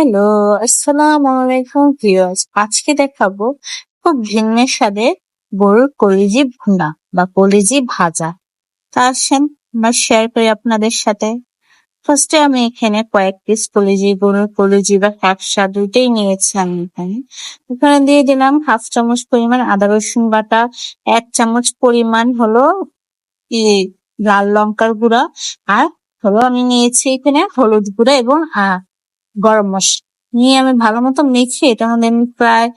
Hello আসসালাম আলাইকুম viewers আজকে দেখাবো খুব ভিন্ন স্বাদের গরুর কলিজি ভুনা বা কলিজি ভাজা। তা আসেন, আমরা শেয়ার করি আপনাদের সাথে। ফার্স্টে আমি এখানে কয়েক পিস কলিজি গরুর কলিজি বা কাকসা দুইটাই নিয়েছি আমি এখানে। এখানে দিয়ে দিলাম হাফ চামচ পরিমাণ আদা, রসুন বাটা, এক চামচ পরিমাণ হলো লাল লঙ্কার গুঁড়া, আর হলো আমি নিয়েছি এখানে হলুদ গুঁড়া এবং গরম মসলা নিয়ে আমি ভালো মতো মেখে এটার মধ্যে আমি প্রায়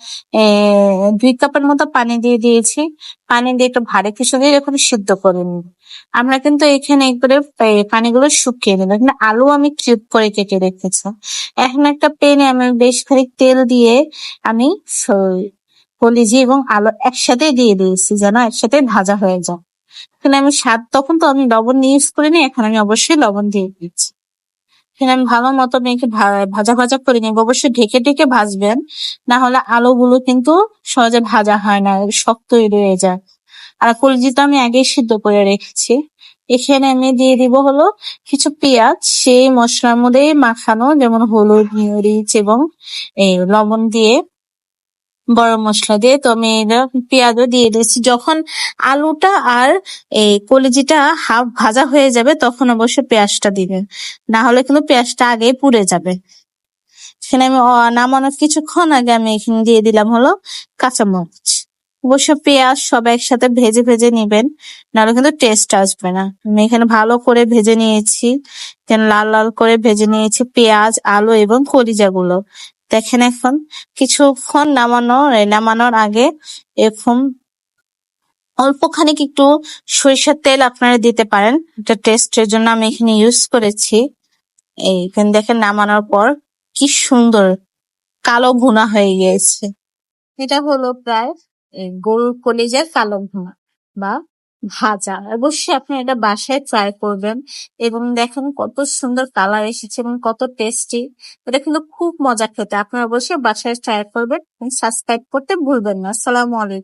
দুই কাপের মতো পানি দিয়ে দিয়েছি। পানি দিয়ে একটু ভারী কিছু দিয়ে এরকম সিদ্ধ করে নিই আমরা কিন্তু এখানে একবারে পানিগুলো শুকিয়ে নিলাম এখানে আলু আমি কিউব করে কেটে রেখেছি। এখন একটা প্যানে আমি বেশ খানিক তেল দিয়ে আমি কলিজি এবং আলু একসাথে দিয়ে দিয়েছি যেন একসাথে ভাজা হয়ে যায়। এখানে আমি স্বাদ তখন তো আমি লবণ ইউজ করিনি, এখন আমি অবশ্যই লবণ দিয়ে দিচ্ছি। এখানে আমি ভালো মতো মেখে ভাজা ভাজা করে নিব। অবশ্যই ঢেকে ঢেকে ভাজবেন, না হলে আলুগুলো কিন্তু সহজে ভাজা হয় না শক্তই রয়ে যায়। আর কলজি তো আমি আগেই সিদ্ধ করে রেখেছি। এখানে আমি দিয়ে দিব হলো কিছু পেঁয়াজ, সেই মশলার মধ্যে মাখানো, যেমন হলুদ মরিচ এবং এই লবণ দিয়ে গরম মশলা দিয়ে তো আমি পেঁয়াজও দিয়ে দিয়েছি। যখন আলুটা আর এই কলিজিটা হাফ ভাজা হয়ে যাবে, তখন অবশ্যই পেঁয়াজটা দিবে। না হলে কিন্তু পেঁয়াজটা আগে পুড়ে যাবে। এখানে আমি নামানোর কিছুক্ষণ আগে আমি এখানে দিয়ে দিলাম হলো কাঁচামরিচ। অবশ্য পেঁয়াজ সব একসাথে ভেজে ভেজে নিবেন, নাহলে কিন্তু টেস্ট আসবে না। আমি এখানে ভালো করে ভেজে নিয়েছি এখানে লাল লাল করে ভেজে নিয়েছি পেঁয়াজ, আলু এবং কলিজাগুলো। দেখেন এখন কিছুক্ষণ নামানো, নামানোর আগে এরকম অল্প খানিক একটু সরিষার তেল আপনারা দিতে পারেন। এটা টেস্টের জন্য আমি এখানে ইউজ করেছি। এই এখানে দেখেন নামানোর পর কি সুন্দর কালো ভুনা হয়ে গিয়েছে। এটা হলো প্রায় গরুর কলিজার কালো ভুনা বা ভাজা। অবশ্যই আপনি এটা বাসায় ট্রাই করবেন এবং দেখেন কত সুন্দর কালার এসেছে এবং কত টেস্টি এটা কিন্তু খুব মজা খেতে। আপনারা অবশ্যই বাসায় ট্রাই করবেন সাবস্ক্রাইব করতে ভুলবেন না। আসসালামু আলাইকুম।